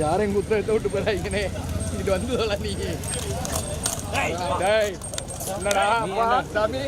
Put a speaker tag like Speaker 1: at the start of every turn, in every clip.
Speaker 1: யாரையும் குத்த விட்டு போறாங்கனே இது வந்து நீ. டேய். என்னடா? சாமி.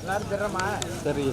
Speaker 1: எல்லாரும் தெரியுமா?
Speaker 2: சரி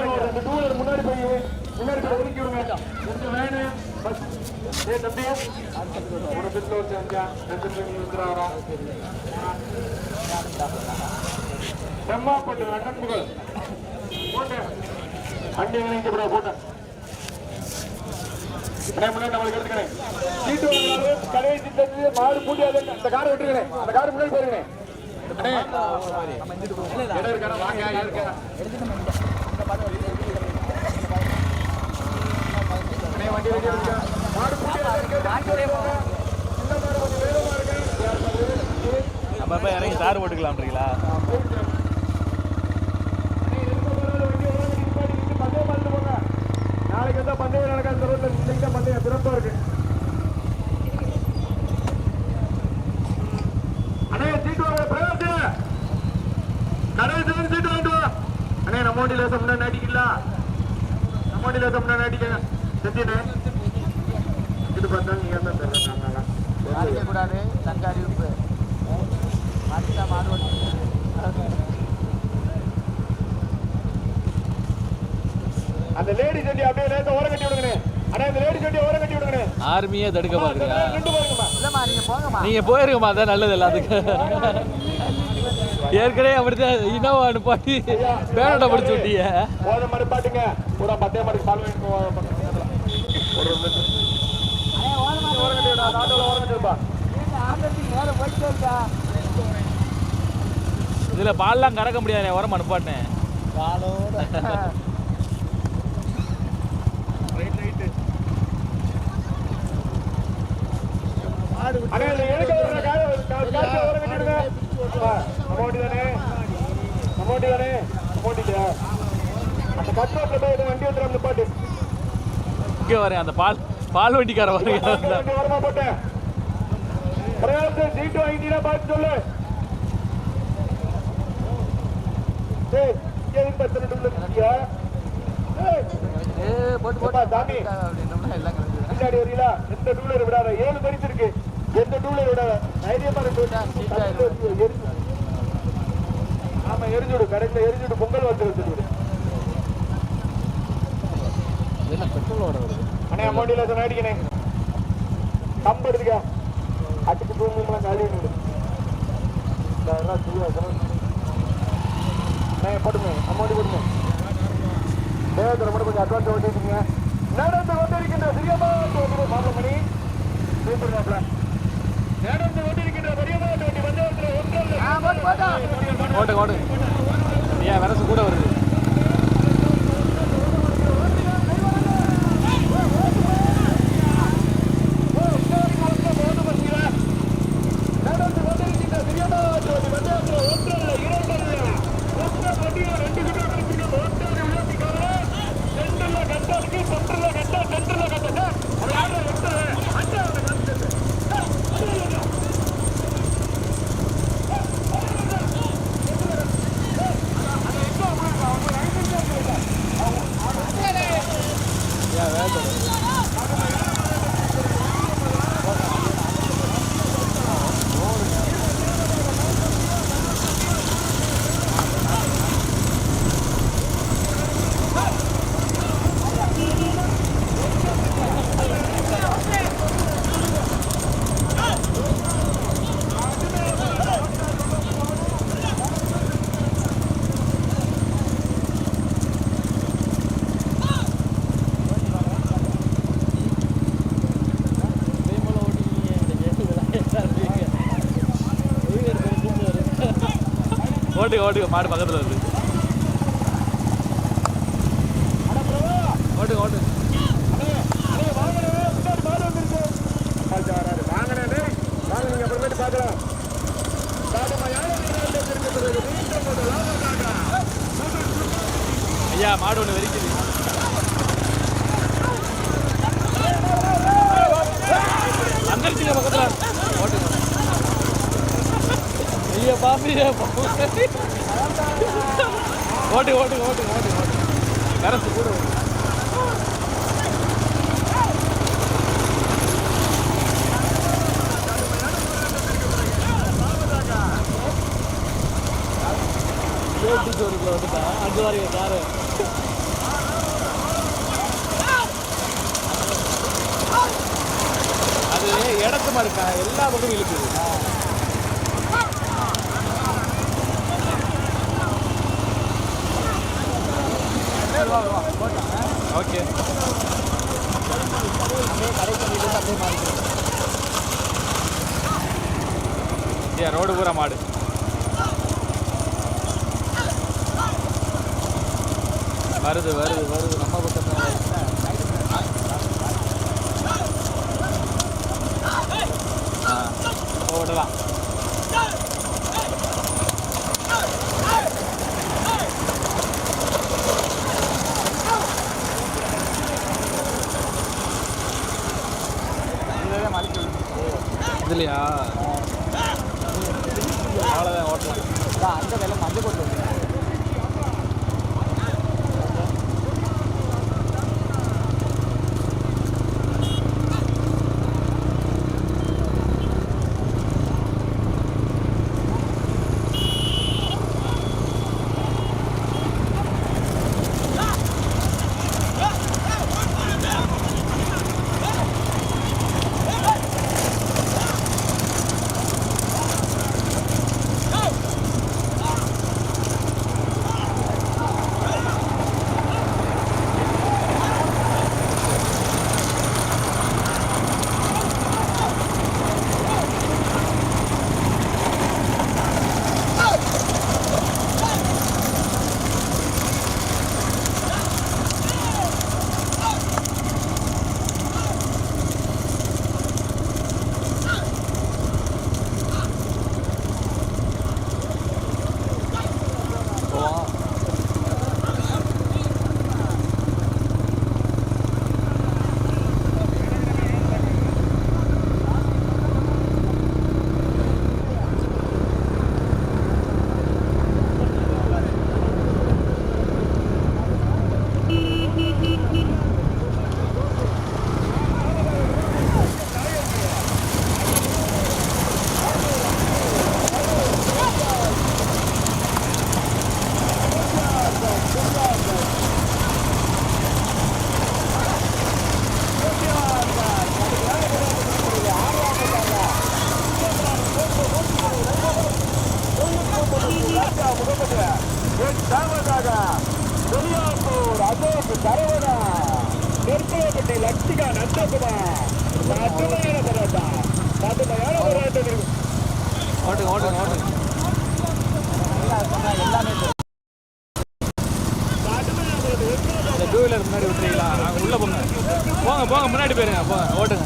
Speaker 3: ரெண்டு டூ வீலர் முன்னாடி போய் முன்னாடி போய் ஒதுக்கி விடுங்க. ரெண்டு வேனு பஸ் ஏ தம்பி. ஒரு பிஸ்ல வச்சு அஞ்சா. ரெண்டு பேர் வந்துடுறாரா செம்மாப்பட்டு நட்டன்புகள் போட்டு. அங்கே இணைக்கப்பட போட்டேன் முன்னாடி நம்மளுக்கு எடுத்துக்கிறேன். சீட்டு மாடு பூட்டியாது அந்த காரை விட்டுருக்கிறேன். அந்த கார் முன்னாடி போயிருக்கிறேன். அண்ணே? வாங்க, இருக்கா. அண்ணே, வண்டி ready ஆ இருக்கா? மாடு பூட்டியாது இருக்கு. இந்த மாடு கொஞ்சம் வேகமா இருக்கு.
Speaker 2: நம்ம போய் இறங்கி தார் போட்டுக்கலாம்ன்றீங்களா?
Speaker 3: நாளைக்கு வந்து பந்தயம் நடக்காத இந்த ரோட்ல இன்னைக்கு தான் பந்தயம் சிறப்பா இருக்கு அண்ணே சீட்டு வாங்க. பிரகாஷ் கடைசி சீட்டு வாங்கிட்டு அண்ணே நம்ம வண்டி முன்னாடி அடிக்கலாம் நம்ம வண்டி முன்னாடி அடிக்க இது பார்த்தா நீங்க தான் தர்றேன்
Speaker 1: அடிக்கக்கூடாது தங்க அறிவிப்பு மாட்டிட்டா மாடு
Speaker 3: அந்த லேடி செண்டி அப்படியே ஓரம் கட்டி விடுங்கண்ணே அண்ணே இந்த லேடி செண்டி ஓரம் கட்டி விடுங்கண்ணே
Speaker 2: ஆர்மியே தடுக்க
Speaker 3: பாருங்கம்மா
Speaker 1: இல்லைம்மா நீங்கள் போங்கம்மா.
Speaker 2: நீங்க போயிருங்கம்மா அதான் நல்லது எல்லாத்துக்கும். ஏற்கனவே அப்படித்தான் இனோவா அனுப்பாட்டி பேனோட படிச்சு விட்டீங்க
Speaker 3: போத மாதிரி பாட்டுங்க கூட பத்தே மாதிரி சால்வை ஒரு நிமிஷம். ஓரம்
Speaker 2: இதுல பால்லாம் கறக்க முடியாது உரம் அனுப்பாட்டேன்
Speaker 3: ரைட், ரைட்டு. வண்டி அந்த கட்ரோட்ல போய் வண்டி வந்துடும் பாட்டு
Speaker 2: இங்கே வரேன். அந்த பால் பால் வண்டிக்கார வரேன்.
Speaker 3: ஏழு பரிசு இருக்கு. எந்த டூலர் விடாத. தைரியமா இருக்கு ஆமா எரிஞ்சுடு கடைசியில எரிஞ்சுடு பொங்கல் வந்து வச்சுடு
Speaker 1: என்ன பெட்ரோலோட வருது
Speaker 3: அண்ணே அமௌண்டில சொன்ன அடிக்கணே கம்பு எடுத்துக்க. அடிச்சு தூங்கலாம் காலி விடு போட்டுங்க அமௌண்ட் கொடுங்க தேவத்தில் மட்டும் கொஞ்சம் அட்வான்ஸ் ஓட்டிட்டீங்க நடந்து கொண்டிருக்கின்ற சிறியமா மாப்பிளமணி கூப்பிடுறாப்ல நடந்து கொண்டிருக்கின்ற பெரியமா வண்டி. வந்து
Speaker 1: போட்டோம்
Speaker 2: ஓட்டு ஓட்டு ஏன் விரசு கூட வருது
Speaker 3: நடந்து கொண்டிருக்கின்ற சிறியமா வண்டி வந்து ஒன்றல்ல இரண்டல்ல ஒற்றை வண்டியில ரெண்டு கிட்ட கிடைச்சிங்க ஒன்றரை உயர்த்திக்காக சென்டர்ல கட்டாருக்கு சென்டர்ல கட்டா சென்டர்ல கட்டா அது யாரு எட்டு அண்ணா அவனை கட்டுறது
Speaker 2: ஏன் வேலை ஓட்டுங்க ஓட்டுங்க மாடு பக்கத்தில் வருது. ஓட்டுங்க ஓட்டுங்க ஐயா மாடு ஒன்று வெறிக்குது. வந்துருச்சுங்க பக்கத்தில். ஐயா பாப்பி ஓட்டு ஓட்டு ஓட்டு ஓட்டு ஓட்டு கரசு கூட வருது. ஏட்டு வந்துட்டா அங்கே காரு அது இடத்து மாதிரி இருக்கா எல்லா பக்கமும் இழுக்குது ஓகே ஏன் ரோடு பூரா மாடு. வருது வருது வருது. நம்ம பக்கத்துல வருது. ஆ. ஓடலாம்
Speaker 3: டூ வீலர் முன்னாடி விட்டுறீங்களா உள்ளே போங்க. போங்க முன்னாடி போயிருங்க. போங்க ஓட்டுங்க.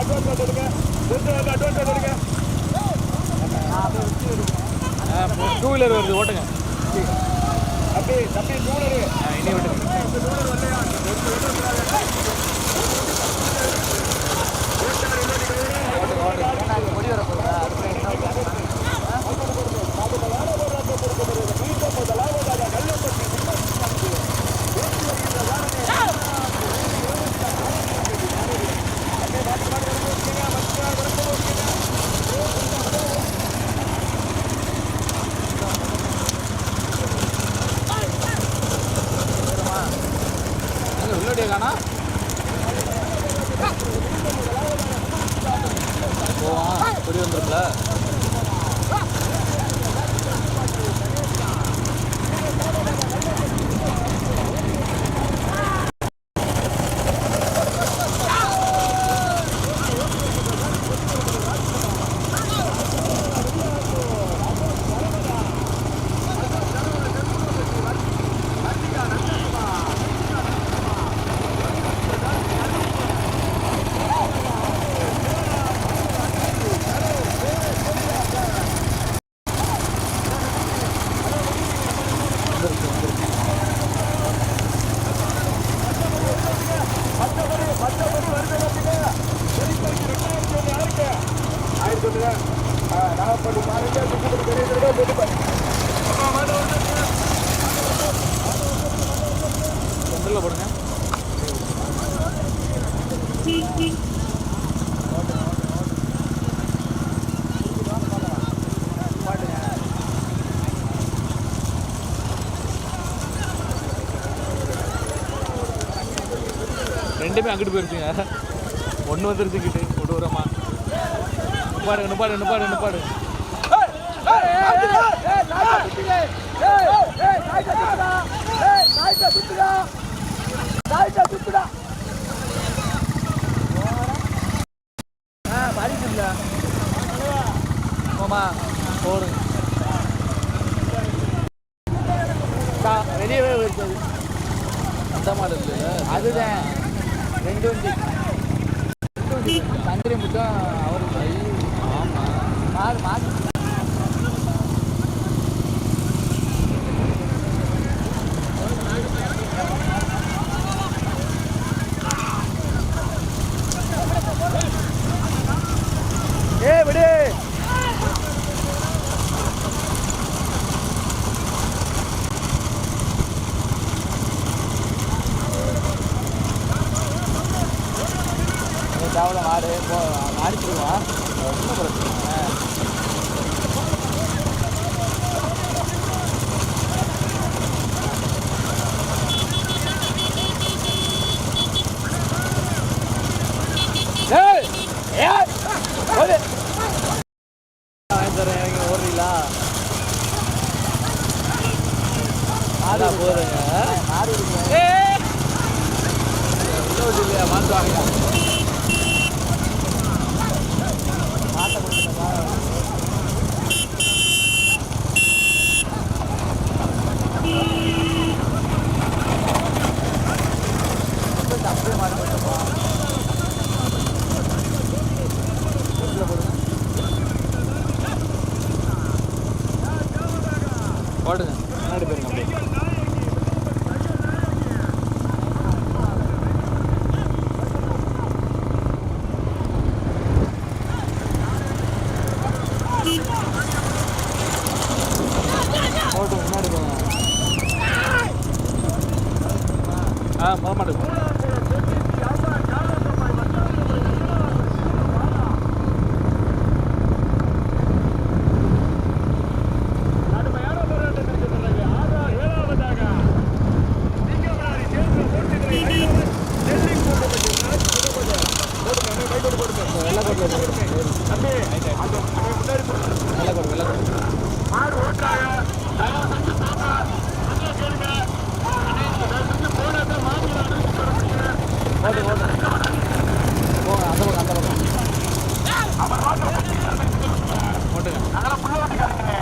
Speaker 1: வந்து அட்வான்ஸ் வந்துடுங்க கொஞ்சம் வந்து அட்வான்ஸ் வந்துடுங்க
Speaker 3: டூ வீலர் வருது ஓட்டுங்க.
Speaker 1: அப்படியே தம்பி டூ
Speaker 3: வீலர் இனி ரெண்டுமே அங்கிட்டு போயிருப்பீங்க ஒன்று வந்துருச்சு கிட்டு கொடூரமா நிப்பாடு நிப்பாடு நிப்பாடு நிப்பாடு
Speaker 1: நாய்
Speaker 2: சுத்துடா உள்ள இல்லையா மாட்டுவாங்க
Speaker 1: மாட்டை கொடுத்துட்டா அப்படியே மாடு போட்டுப்பா
Speaker 2: போடுங்க முன்னாடி போயிருங்க அப்படியே
Speaker 1: போட்டு முன்னாடி போங்க
Speaker 2: ஆ போக மாட்டேங்க
Speaker 3: கடுமையான போராட்டத்திற்கு பிறகு ஆறா ஏழாவதாக சிங்கமனாரி தேசிய போட்டிகளை ஐந்தாவது டெல்லி கூட்டமைப்பு நாட்டு விடுவது. போடுங்க, அண்ணே, கை கொடு போடுங்க.
Speaker 1: வெள்ளக்கோட்டில்
Speaker 3: தம்பி, அந்த அவன் முன்னாடி போடுங்க.
Speaker 2: வெள்ளக்கோடு வெள்ளக்கோடு
Speaker 3: மாடு ஓட்டாங்க. தயவு செஞ்சு பாப்பா. அண்ணே, கேளுங்க. அண்ணே, தயவு செஞ்சு போனாக்க மாடுகளை அனுப்பிச்சு வர முடியுங்க.
Speaker 1: போட்டு போட்டு போங்க அந்த பக்கம் அந்த பக்கம்
Speaker 2: போட்டுங்க
Speaker 3: அதெல்லாம் புள்ள ஓட்டிக்காதீங்க.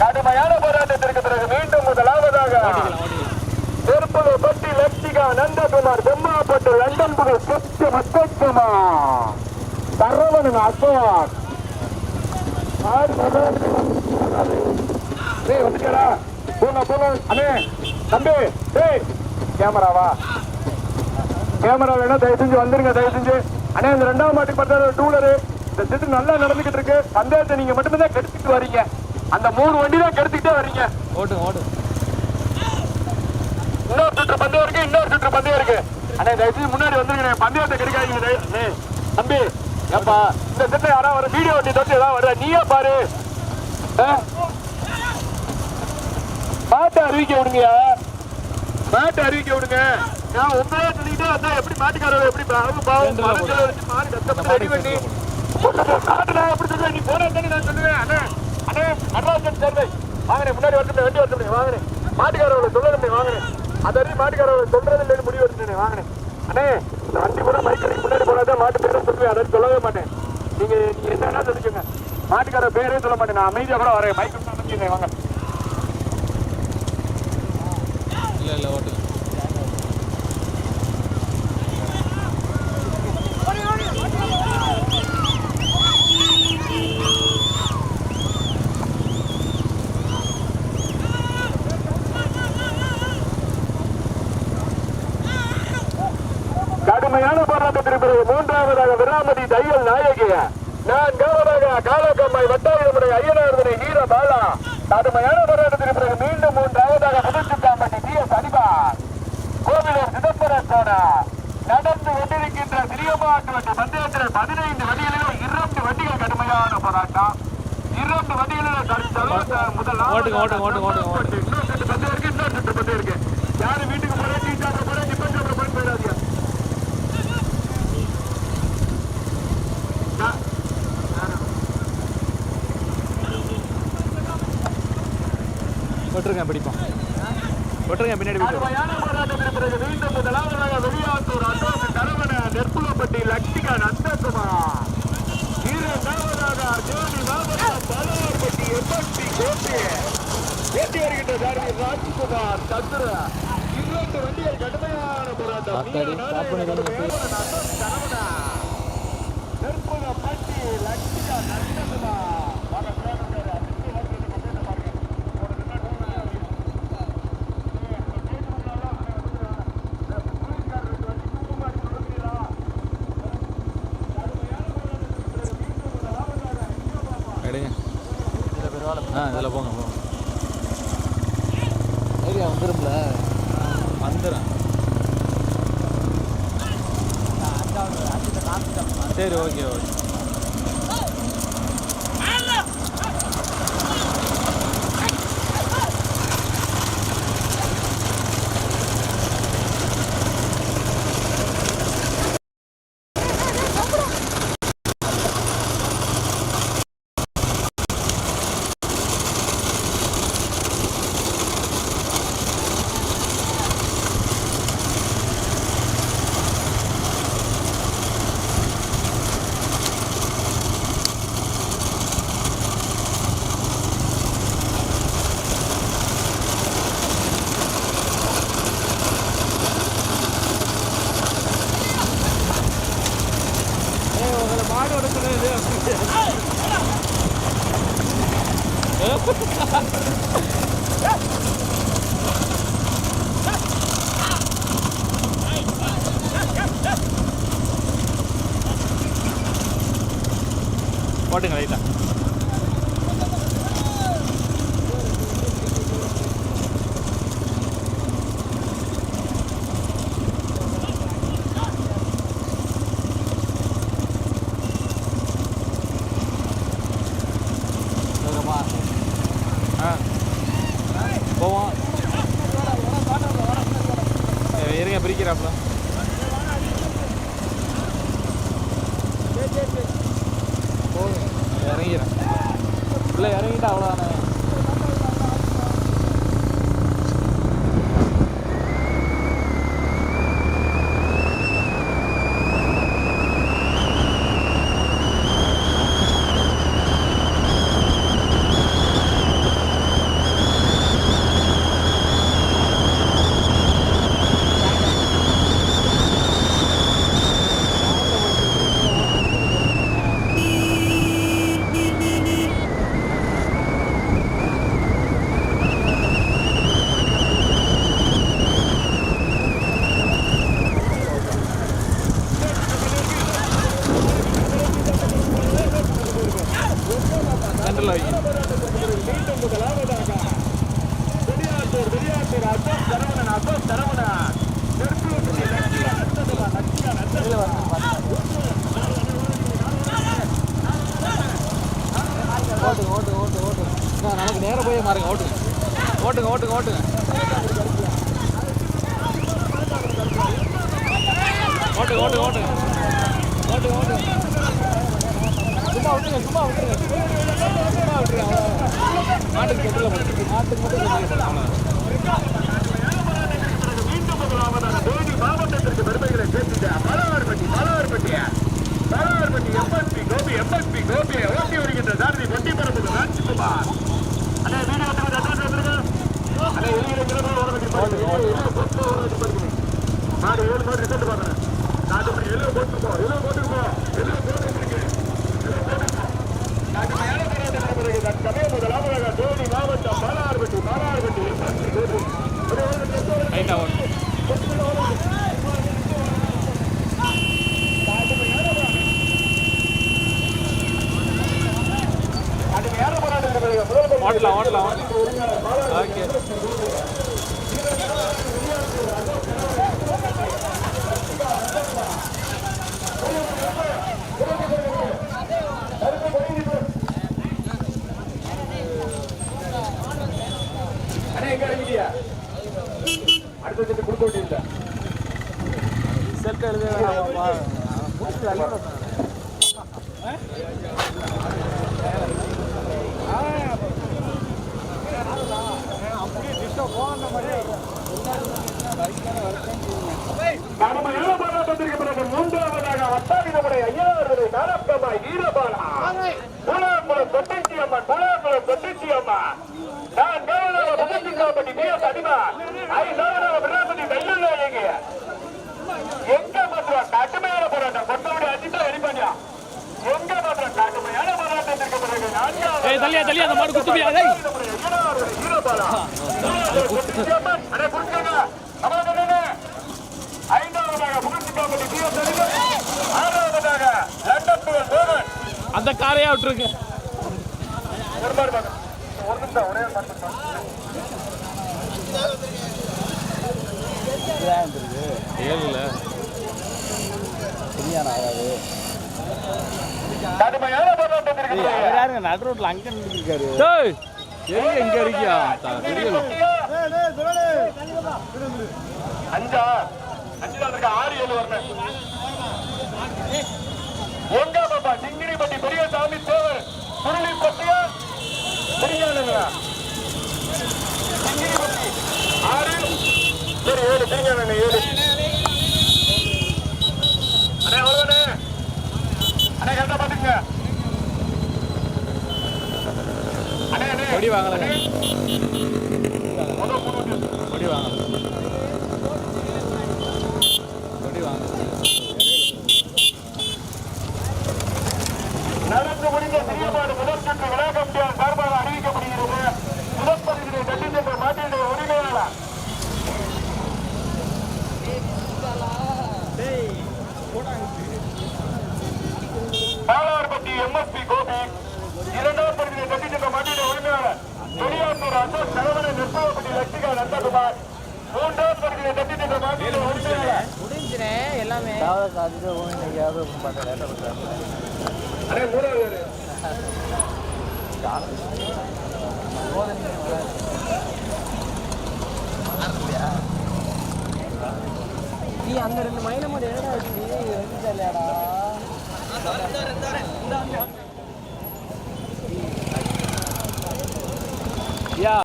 Speaker 3: கடுமையான போராட்டத்திற்கு பிறகு மீண்டும் முதலாவதாக
Speaker 2: ஓட்டிக்கலாம் ஓட்டிக்கலாம்
Speaker 3: திருப்பதி பட்டி லட்சிகா நந்தகுமார் பெம்மாப்பட்டு லண்டன் புது சுத்து முத்தக்குமா சரவணன் அசோக் ஆறு சரவணன். டேய் வந்துக்கடா போங்க போங்க அண்ணே தம்பி டேய் கேமராவா கேமரா வேணா தயவு செஞ்சு வந்துருங்க தயவு செஞ்சு. அண்ணே இந்த ரெண்டாம் மாட்டுக்கு பார்த்தா டூலரு. இந்த சிட்டு நல்லா நடந்துகிட்டு இருக்கு. சந்தேகத்தை நீங்க மட்டுமே தான் கெடுத்துட்டு வர்றீங்க அந்த மூணு வண்டி தான் கெடுத்துக்கிட்டே வர்றீங்க
Speaker 2: ஓட்டுங்க ஓட்டுங்க
Speaker 3: இன்னொரு சுற்று பந்தயம் இருக்கு இன்னொரு சுற்று பந்தயம் இருக்கு. அண்ணே தயவுசெய்து முன்னாடி வந்துருங்க. பந்தயத்தை கெடுக்காதீங்க தயவு- தம்பி ஏப்பா இந்த செட்டை யாரா வர வீடியோ வண்டி தொட்டு ஏதாவது வருதா? நீயே பாரு. ஆ? மாட்டை அறிவிக்க விடுங்கயா மாட்டை அறிவிக்க விடுங்க. நான் உங்களே சொல்லிக்கிட்டே வந்தா எப்படி மாட்டுக்காரர் எப்படி அவங்க பாவம் மனசுல வச்சு மாடு கஷ்டப்பட்டு ரெடி பண்ணி மாட்டுடா எப்படி சொல்லுவேன் நீ போனா தானே நான் சொல்லுவேன். அண்ணே அண்ணே நடராஜன் சேர்வை வாங்கினேன். முன்னாடி வரட்டும் வண்டி வரட்டும் வாங்கினேன். மாட்டுக்காரர்களை சொல்லணும் வாங்கினேன். அது வரையும் மாட்டுக்காரர்களை சொல்றது இல்லைன்னு முடிவு எடுத்துட்டேன் வாங்கினேன். அண்ணே இந்த வண்டி கூட மைக்கு முன்னாடி போனாதான் மாட்டு பேரை சொல்லுவேன். அதை சொல்லவே மாட்டேன். நீங்க நீங்க என்னன்னா சொல்லிக்கோங்க மாட்டுக்காரர் பேரே சொல்ல மாட்டேன். நான் அமைதியா கூட வரேன். மைக்கு அமைச்சிருக்கேன் வாங்க.
Speaker 2: இல்லை இல்லை ஓட்டுங்க
Speaker 3: கடுமையான போராட்டத்திற்கு மூன்றாவதாக விராமதி தையல் நாயகி. நான்காவதாக காலக்கம்மாய் வட்டாயுடைய ஐயனார்தனை வீர பாலா கடுமையான போராட்டத்திற்கு பிறகு மீண்டும் மூன்றாவதாக புதுச்சுக்காம்பட்டி டி எஸ் அனிபார் கோவிலூர் சோனா நடந்து கொண்டிருக்கின்ற சிறியமாட்டு வண்டி பந்தயத்தில் பதினைந்து வண்டிகளிலும் இரண்டு வண்டிகள் கடுமையான போராட்டம். இரண்டு வண்டிகளிலும் முதல். இன்னொரு பந்தயம் இருக்கு இன்னொரு சுற்று பந்தயம் இருக்கு. யாரு வீட்டுக்கு போறேன் டீ சாப்பிட போறேன் டிஃபன் சாப்பிட போறேன் போயிடாதீங்க.
Speaker 2: விட்டுருங்க பிடிப்போம். விட்டுருங்க பின்னாடி விட்டுருங்க
Speaker 3: கடுமையான போராட்டத்திற்கு பிறகு மீண்டும் முதலாவதாக வெளியாத்தூர் அசோக் கரவண நெற்புலப்பட்டி லட்சிகா நந்தகுமார் இரண்டாவதாக ஜோதி மாவட்டம் பலவார்பட்டி எம்பட்டி கோட்டை ஏற்றி வருகின்ற சாரதி ராஜ்குமார் சந்திர இரண்டு வண்டிகள் கடுமையான போராட்டம்
Speaker 1: அத்தாடி, ஸ்டாப் பண்ணிடுங்க.
Speaker 3: நெற்புலப்பட்டி லட்சிகா நந்தகுமார் வாங்க, பின்னாடி உட்காரு. அதிர்ச்சி வருகிறது, பக்கத்துல பாருங்க. ஒரு நிமிடம்
Speaker 2: எடுங்க.
Speaker 1: இதில் பெருவாள்
Speaker 2: ஆ இதில் போங்க போங்க.
Speaker 1: ஏரியா வந்துடும்ல
Speaker 2: வந்துடுறேன் சரி ஓகே ஓகே. இறங்கிறேன் இல்லை இறங்கிட்டு அவ்வளோதானே
Speaker 3: லட்சியா நத்ததுமா
Speaker 2: ஓட்டுங்க ஓட்டுங்க ஓட்டு ஓட்டு. நமக்கு நேரம் போய் மாறுங்க ஓட்டுங்க ஓட்டுங்க ஓட்டுங்க ஓட்டுங்க. ஓட்டுங்க ஓட்டுங்க ஓட்டுங்க. ஓட்டுங்க ஓட்டுங்க. சும்மா விட்டுருங்க சும்மா விட்டுருங்க சும்மா விட்டுருங்க. மாட்டுக்கு கெட்டில் போட்டு மாட்டுக்கு மட்டும் கெட்டில் அவ்வளோதான்
Speaker 3: மீண்டும் முதலாவதாக தேனி மாவட்டத்திற்கு பெருமைகளை சேர்த்துட்ட மலவார்பட்டி மலவார்பட்டி மலவார்பட்டி எம்எஸ்பி கோபி எம்எஸ்பி கோபியை ஓட்டி வருகின்ற சாரதி பொட்டி பரப்புக்கு ராஜ்குமார் அண்ணே வீடியோ வந்து அட்ரஸ் வந்துருங்க அண்ணே மாடு ஏழு மாடு ரிசல்ட் பாருங்க
Speaker 2: ஏழுல
Speaker 3: போராட்டத்திற்கு பிறகு
Speaker 1: யாருங்க? நடு ரோட்ல அங்க நின்றுருக்காரு
Speaker 2: டேய் எங்க எங்க இருக்கியா த- தெரியல
Speaker 3: அஞ்சா அஞ்சு தான் இருக்கு. ஆறு ஏழு வரணும். எங்க பாப்பா சிங்கிரிப்பட்டி பெரியசாமி தேவர் சுருளிப்பட்டியா பெரியானுங்களா சிங்கிரிப்பட்டி ஆறு. சரி ஏழு பெரியானு ஏழு.
Speaker 2: கொடி
Speaker 3: வாங்கல
Speaker 2: கொடி வாங்கல கொடி வாங்கல